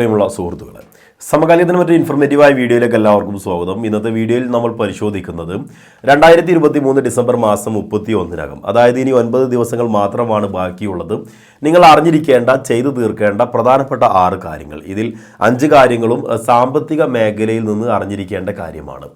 പ്രിയമുള്ള സുഹൃത്തുക്കളെ സമകാലീനത്തിന് മറ്റൊരു ഇൻഫർമേറ്റീവായ വീഡിയോയിലേക്ക് എല്ലാവർക്കും സ്വാഗതം. ഇന്നത്തെ വീഡിയോയിൽ നമ്മൾ പരിശോധിക്കുന്നത് രണ്ടായിരത്തി ഇരുപത്തി മൂന്ന് ഡിസംബർ മാസം മുപ്പത്തി ഒന്നിനകം അതായത് ഇനി ഒൻപത് ദിവസങ്ങൾ മാത്രമാണ് ബാക്കിയുള്ളത്. നിങ്ങൾ അറിഞ്ഞിരിക്കേണ്ട ചെയ്തു തീർക്കേണ്ട പ്രധാനപ്പെട്ട ആറ് കാര്യങ്ങൾ. ഇതിൽ അഞ്ച് കാര്യങ്ങളും സാമ്പത്തിക മേഖലയിൽ നിന്ന് അറിഞ്ഞിരിക്കേണ്ട കാര്യമാണ്.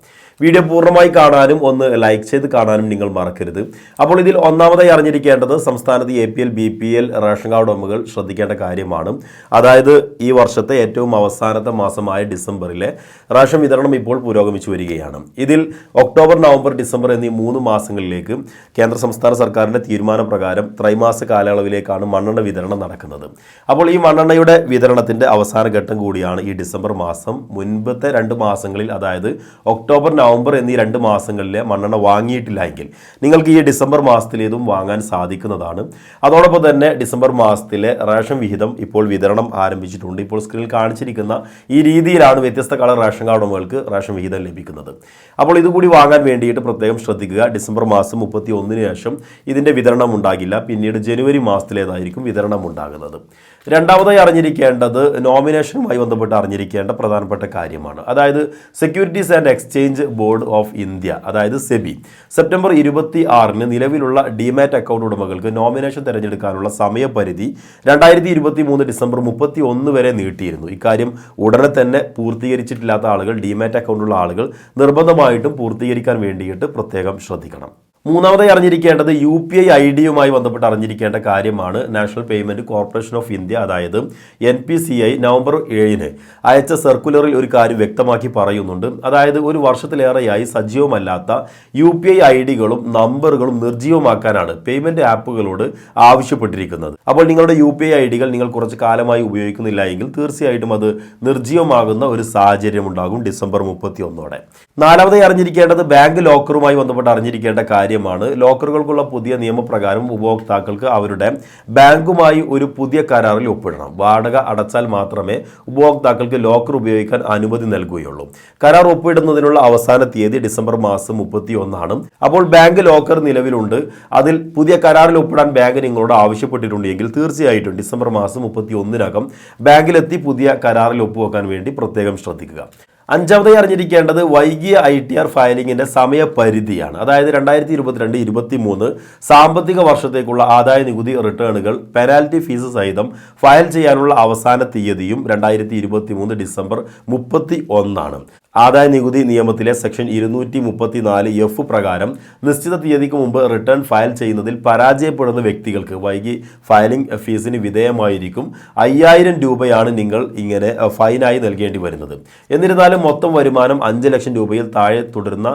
വീഡിയോ പൂർണമായി കാണാനും ഒന്ന് ലൈക്ക് ചെയ്ത് കാണാനും നിങ്ങൾ മറക്കരുത്. അപ്പോൾ ഇതിൽ ഒന്നാമതായി അറിഞ്ഞിരിക്കേണ്ടത് സംസ്ഥാനത്ത് A P L B P L ration card ഉടമകൾ ശ്രദ്ധിക്കേണ്ട കാര്യമാണ്. അതായത് ഈ വർഷത്തെ ഏറ്റവും അവസാനത്തെ മാസമായ ഡിസംബറിലെ റേഷൻ വിതരണം ഇപ്പോൾ പുരോഗമിച്ചു വരികയാണ്. ഇതിൽ ഒക്ടോബർ നവംബർ ഡിസംബർ എന്നീ മൂന്ന് മാസങ്ങളിലേക്ക് കേന്ദ്ര സംസ്ഥാന സർക്കാരിന്റെ തീരുമാനപ്രകാരം ത്രൈമാസ കാലയളവിലേക്കാണ് മണ്ണെണ്ണ വിതരണം നടക്കുന്നത്. അപ്പോൾ ഈ മണ്ണെണ്ണയുടെ വിതരണത്തിന്റെ അവസാന ഘട്ടം കൂടിയാണ് ഈ ഡിസംബർ മാസം. മുൻപത്തെ രണ്ട് മാസങ്ങളിൽ അതായത് ഒക്ടോബർ നവംബർ എന്നീ രണ്ട് മാസങ്ങളിലെ മണ്ണെണ്ണ വാങ്ങിയിട്ടില്ല എങ്കിൽ നിങ്ങൾക്ക് ഈ ഡിസംബർ മാസത്തിലേതും വാങ്ങാൻ സാധിക്കുന്നതാണ്. അതോടൊപ്പം തന്നെ ഡിസംബർ മാസത്തിലെ റേഷൻ വിഹിതം ഇപ്പോൾ വിതരണം ആരംഭിച്ചിട്ടുണ്ട്. ഇപ്പോൾ സ്ക്രീനിൽ കാണിച്ചിരിക്കുന്ന ഈ രീതിയിലാണ് വ്യത്യസ്ത കളർ റേഷൻ കാർഡ് ഉടമകൾക്ക് റേഷൻ വിഹിതം ലഭിക്കുന്നത്. അപ്പോൾ ഇതുകൂടി വാങ്ങാൻ വേണ്ടിയിട്ട് പ്രത്യേകം ശ്രദ്ധിക്കുക. ഡിസംബർ മാസം മുപ്പത്തി ഒന്നിന് ശേഷം ഇതിന്റെ വിതരണം ഉണ്ടാകില്ല. പിന്നീട് ജനുവരി മാസത്തിലേതായിരിക്കും വിതരണം ഉണ്ടാകുന്നത്. രണ്ടാമതായി അറിഞ്ഞിരിക്കേണ്ടത് നോമിനേഷനുമായി ബന്ധപ്പെട്ട് അറിഞ്ഞിരിക്കേണ്ട പ്രധാനപ്പെട്ട കാര്യമാണ്. അതായത് Securities and Exchange Board of India അതായത് സെബി സെപ്റ്റംബർ ഇരുപത്തി ആറിന് നിലവിലുള്ള ഡിമാറ്റ് അക്കൗണ്ട് ഉടമകൾക്ക് നോമിനേഷൻ തിരഞ്ഞെടുക്കാനുള്ള സമയപരിധി രണ്ടായിരത്തി ഇരുപത്തി മൂന്ന് ഡിസംബർ മുപ്പത്തി ഒന്ന് വരെ നീട്ടിയിരുന്നു. ഇക്കാര്യം ഉടനെ തന്നെ പൂർത്തീകരിച്ചിട്ടില്ലാത്ത ആളുകൾ ഡിമാറ്റ് അക്കൗണ്ടുള്ള ആളുകൾ നിർബന്ധമായിട്ടും പൂർത്തീകരിക്കാൻ വേണ്ടിയിട്ട് പ്രത്യേകം ശ്രദ്ധിക്കണം. മൂന്നാമതായി അറിഞ്ഞിരിക്കേണ്ടത് യു പി ഐ ഐ ഡിയുമായി ബന്ധപ്പെട്ട് അറിഞ്ഞിരിക്കേണ്ട കാര്യമാണ്. National Payment Corporation of India അതായത് N P C I November ഏഴിന് അയച്ച സർക്കുലറിൽ ഒരു കാര്യം വ്യക്തമാക്കി പറയുന്നുണ്ട്. അതായത് ഒരു വർഷത്തിലേറെയായി സജീവമല്ലാത്ത യു പി ഐ ഐ ഡികളും നമ്പറുകളും നിർജീവമാക്കാനാണ് പേയ്മെന്റ് ആപ്പുകളോട് ആവശ്യപ്പെട്ടിരിക്കുന്നത്. അപ്പോൾ നിങ്ങളുടെ യു പി ഐ ഐ ഡികൾ നിങ്ങൾ കുറച്ച് കാലമായി ഉപയോഗിക്കുന്നില്ല എങ്കിൽ തീർച്ചയായിട്ടും അത് നിർജീവമാകുന്ന ഒരു സാഹചര്യം ഉണ്ടാകും ഡിസംബർ മുപ്പത്തി ഒന്നോടെ നാലാമതായി അറിഞ്ഞിരിക്കേണ്ടത് ബാങ്ക് ലോക്കറുമായി ബന്ധപ്പെട്ട് അറിഞ്ഞിരിക്കേണ്ട കാര്യമാണ്. ലോക്കറുകൾക്കുള്ള പുതിയ നിയമപ്രകാരം ഉപഭോക്താക്കൾക്ക് അവരുടെ ബാങ്കുമായി ഒരു പുതിയ കരാറിൽ ഒപ്പിടണം. വാടക അടച്ചാൽ മാത്രമേ ഉപഭോക്താക്കൾക്ക് ലോക്കർ ഉപയോഗിക്കാൻ അനുമതി നൽകുകയുള്ളൂ. കരാർ ഒപ്പിടുന്നതിനുള്ള അവസാന തീയതി ഡിസംബർ മാസം മുപ്പത്തി ഒന്നാണ് അപ്പോൾ ബാങ്ക് ലോക്കർ നിലവിലുണ്ട്. അതിൽ പുതിയ കരാറിൽ ഒപ്പിടാൻ ബാങ്ക് നിങ്ങളോട് ആവശ്യപ്പെട്ടിട്ടുണ്ടെങ്കിൽ തീർച്ചയായിട്ടും ഡിസംബർ മാസം മുപ്പത്തി ഒന്നിനകം ബാങ്കിലെത്തി പുതിയ കരാറിൽ ഒപ്പുവെക്കാൻ വേണ്ടി പ്രത്യേകം ശ്രദ്ധിക്കുക. അഞ്ചാമതായി അറിഞ്ഞിരിക്കേണ്ടത് വൈകിയ ഐ ടി ആർ ഫയലിംഗിന്റെ സമയപരിധിയാണ്. അതായത് രണ്ടായിരത്തി ഇരുപത്തിരണ്ട് ഇരുപത്തി മൂന്ന് സാമ്പത്തിക വർഷത്തേക്കുള്ള ആദായ നികുതി റിട്ടേണുകൾ പെനാൽറ്റി ഫീസ് സഹിതം ഫയൽ ചെയ്യാനുള്ള അവസാന തീയതിയും രണ്ടായിരത്തി ഇരുപത്തി മൂന്ന് ഡിസംബർ മുപ്പത്തി ഒന്നാണ് ആദായ നികുതി നിയമത്തിലെ സെക്ഷൻ ഇരുന്നൂറ്റി മുപ്പത്തി നാല് എഫ് പ്രകാരം നിശ്ചിത തീയതിക്ക് മുമ്പ് റിട്ടേൺ ഫയൽ ചെയ്യുന്നതിൽ പരാജയപ്പെടുന്ന വ്യക്തികൾക്ക് വൈകി ഫയലിംഗ് ഫീസിന് വിധേയമായിരിക്കും. അയ്യായിരം രൂപയാണ് നിങ്ങൾ ഇങ്ങനെ ഫൈനായി നൽകേണ്ടി വരുന്നത്. എന്നിരുന്നാലും മൊത്തം വരുമാനം അഞ്ച് ലക്ഷം രൂപയിൽ താഴെ തുടരുന്ന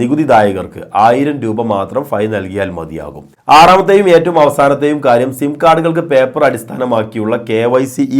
നികുതിദായകർക്ക് ആയിരം രൂപ മാത്രം ഫൈൻ നൽകിയാൽ മതിയാകും. ആറാമത്തെയും ഏറ്റവും അവസാനത്തെയും കാര്യം സിം കാർഡുകൾക്ക് പേപ്പർ അടിസ്ഥാനമാക്കിയുള്ള കെ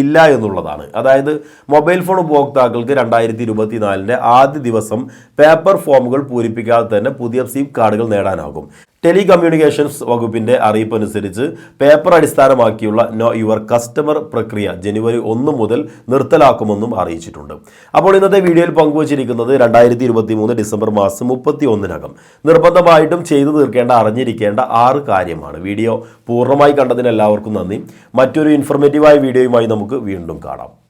ഇല്ല എന്നുള്ളതാണ്. അതായത് മൊബൈൽ ഫോൺ ഉപഭോക്താക്കൾക്ക് രണ്ടായിരത്തി ഇരുപത്തിനാലിന്റെ ആദ്യ ദിവസം പേപ്പർ ഫോമുകൾ പൂരിപ്പിക്കാതെ തന്നെ പുതിയ സിം കാർഡുകൾ നേടാനാകും. ടെലികമ്മ്യൂണിക്കേഷൻസ് വകുപ്പിന്റെ അറിയിപ്പ് അനുസരിച്ച് പേപ്പർ അടിസ്ഥാനമാക്കിയുള്ള നോ യുവർ കസ്റ്റമർ പ്രക്രിയ ജനുവരി ഒന്ന് മുതൽ നിർത്തലാക്കുമെന്നും അറിയിച്ചിട്ടുണ്ട്. അപ്പോൾ ഇന്നത്തെ വീഡിയോയിൽ പങ്കുവച്ചിരിക്കുന്നത് രണ്ടായിരത്തി ഇരുപത്തി മൂന്ന് ഡിസംബർ മാസം മുപ്പത്തി ഒന്നിനകം നിർബന്ധമായിട്ടും ചെയ്തു തീർക്കേണ്ട അറിഞ്ഞിരിക്കേണ്ട ആറ് കാര്യമാണ്. വീഡിയോ പൂർണമായി കണ്ടതിന് എല്ലാവർക്കും നന്ദി. മറ്റൊരു ഇൻഫർമേറ്റീവായ വീഡിയോയുമായി നമുക്ക് വീണ്ടും കാണാം.